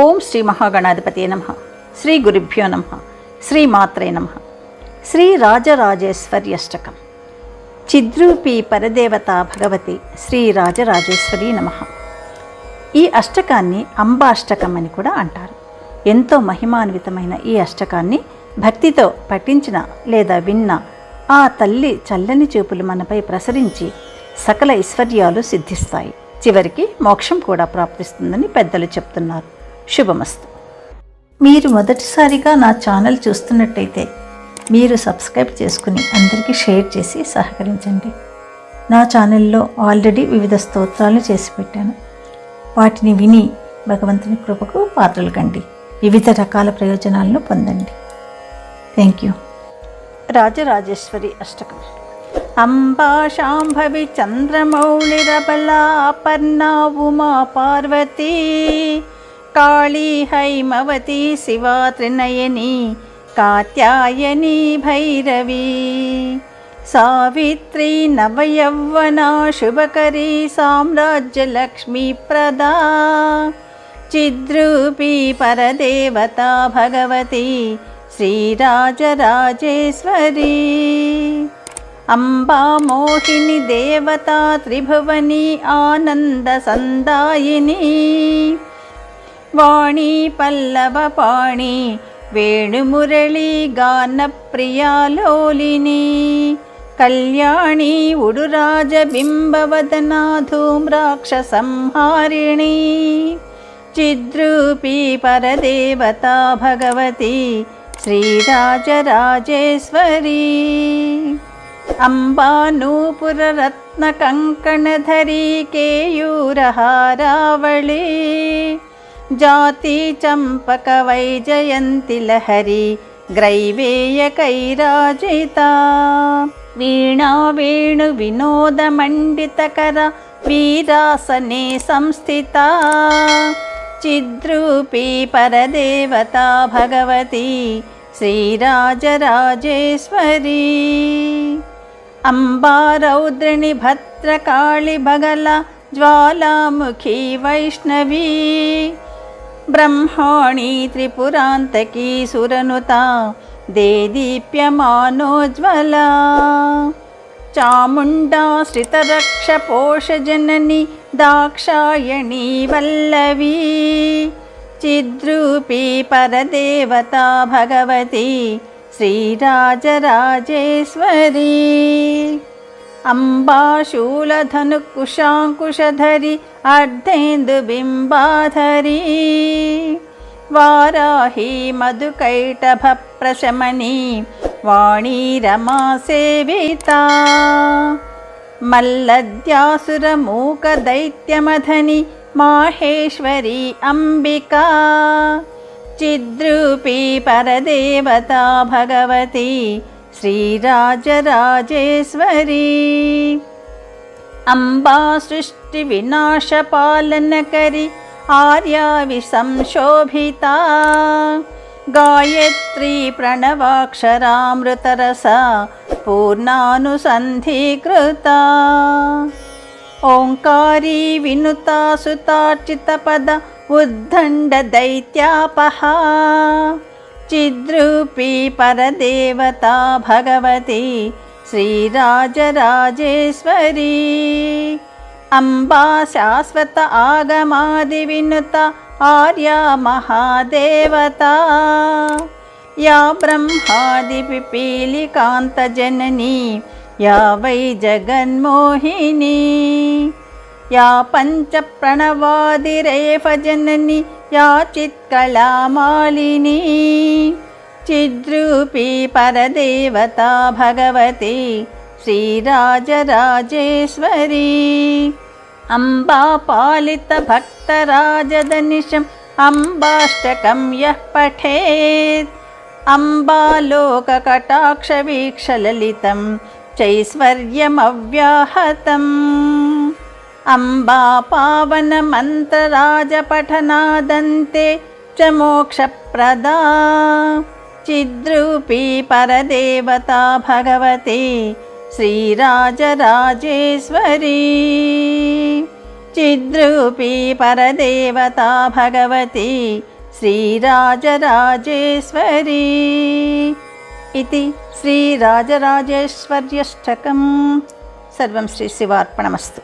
ఓం శ్రీ మహాగణాధిపతి నమ. శ్రీ గురుభ్యో నమ. శ్రీ మాత్రే నమ. శ్రీ రాజరాజేశ్వరి అష్టకం చిద్రూపి పరదేవత భగవతి శ్రీ రాజరాజేశ్వరి నమ. ఈ అష్టకాన్ని అంబాష్టకం అని కూడా అంటారు. ఎంతో మహిమాన్వితమైన ఈ అష్టకాన్ని భక్తితో పఠించిన లేదా విన్న ఆ తల్లి చల్లని చూపులు మనపై ప్రసరించి సకల ఐశ్వర్యాలు సిద్ధిస్తాయి. చివరికి మోక్షం కూడా ప్రాప్తిస్తుందని పెద్దలు చెప్తున్నారు. శుభమస్తు. మీరు మొదటిసారిగా నా ఛానల్ చూస్తున్నట్టయితే మీరు సబ్స్క్రైబ్ చేసుకుని అందరికీ షేర్ చేసి సహకరించండి. నా ఛానల్లో ఆల్రెడీ వివిధ స్తోత్రాలు చేసి పెట్టాను. వాటిని విని భగవంతుని కృపకు పాత్రలు కండి. వివిధ రకాల ప్రయోజనాలను పొందండి. థ్యాంక్ యూ రాజరాజేశ్వరి అష్టకం. అంబా శాంభవి చంద్రమౌళిరబలా అపర్ణా ఉమా పార్వతీ. కాళీ హైమవతి శివా త్రినయని కాత్యాయని భైరవీ సావిత్రి నవయౌవనా శుభకరీ సామ్రాజ్యలక్ష్మీ ప్రదా చిద్రూపీ పరదేవతా భగవతి శ్రీరాజరాజేశ్వరీ అంబా మోహిని దేవతా త్రిభువని ವಾಣಿ ಪಲ್ಲವ ಪಾಣಿ ವೇಣುಮುರಳಿ ಗಾನಪ್ರಿಯಾಲೋಲಿನಿ ಕಲ್ಯಾಣಿ ಉಡುರಾಜ ಬಿಂಬವದನಾ ಧೂಮ್ರಾಕ್ಷ ಸಂಹಾರಿಣಿ ಚಿದ್ರೂಪಿ ಪರದೇವತಾ ಭಗವತಿ శ్రీరాజరాజేశ్వరీ అంబానూపురరత్నకంకణధరీ కేయూరహారావళీ जाति चम्पकवैजयन्ति लहरी ग्रैवेयकैराजिता वीणा वेणुविनोदमण्डितकर वीरासने संस्थिता। चिद्रूपी परदेवता भगवती श्रीराजराजेश्वरी अम्बारौद्रिणि भद्रकाळि बगला ज्वालामुखी वैष्णवी ब्रह्माणी त्रिपुरान्तकी सुरनुता देदीप्यमानोज्ज्वला। चामुण्डा श्रितरक्षपोषजननी दाक्षायणी वल्लवी। चिद्रूपी परदेवता भगवती श्रीराजराजेश्वरी अम्बाशूलधनुकुशाङ्कुशधरि अर्धेन्दुबिम्बाधरी वाराही मधुकैटभप्रशमनी वाणी रमा सेविता मल्लद्यासुरमूकदैत्यमधनि माहेश्वरी अम्बिका चिद्रूपी परदेवता भगवती श्रीराजराजेश्वरी अम्बा सृष्टिविनाशपालनकरि आर्याविसंशोभिता गायत्री प्रणवाक्षरामृतरसा पूर्णानुसन्धीकृता ओङ्कारी विनुता सुतार्चितपद उद्दण्डदैत्यापहा चिद्रूपी परदेवता भगवती श्रीराजराजेश्वरी। अम्बा शाश्वत आगमादिविनुता आर्या महादेवता। या ब्रह्मादिपिपीलिकान्तजननी या वै जगन्मोहिनी। या पञ्चप्रणवादिरेफजननी या चित्कलामालिनी चिद्रूपी परदेवता भगवती श्रीराजराजेश्वरी। अम्बा पालितभक्तराजदनिशम् अम्बाष्टकं यः पठेत्। अम्बालोककटाक्षवीक्षललितं चैश्वर्यमव्याहतम् अम्बा पावनमन्त्रराजपठनादन्ते च मोक्षप्रदा चिद्रूपी परदेवता भगवती श्रीराजराजेश्वरी चिद्रूपी परदेवता भगवती श्रीराजराजेश्वरी इति श्रीराजराजेश्वर्यष्टकं सर्वं श्रीशिवार्पणमस्तु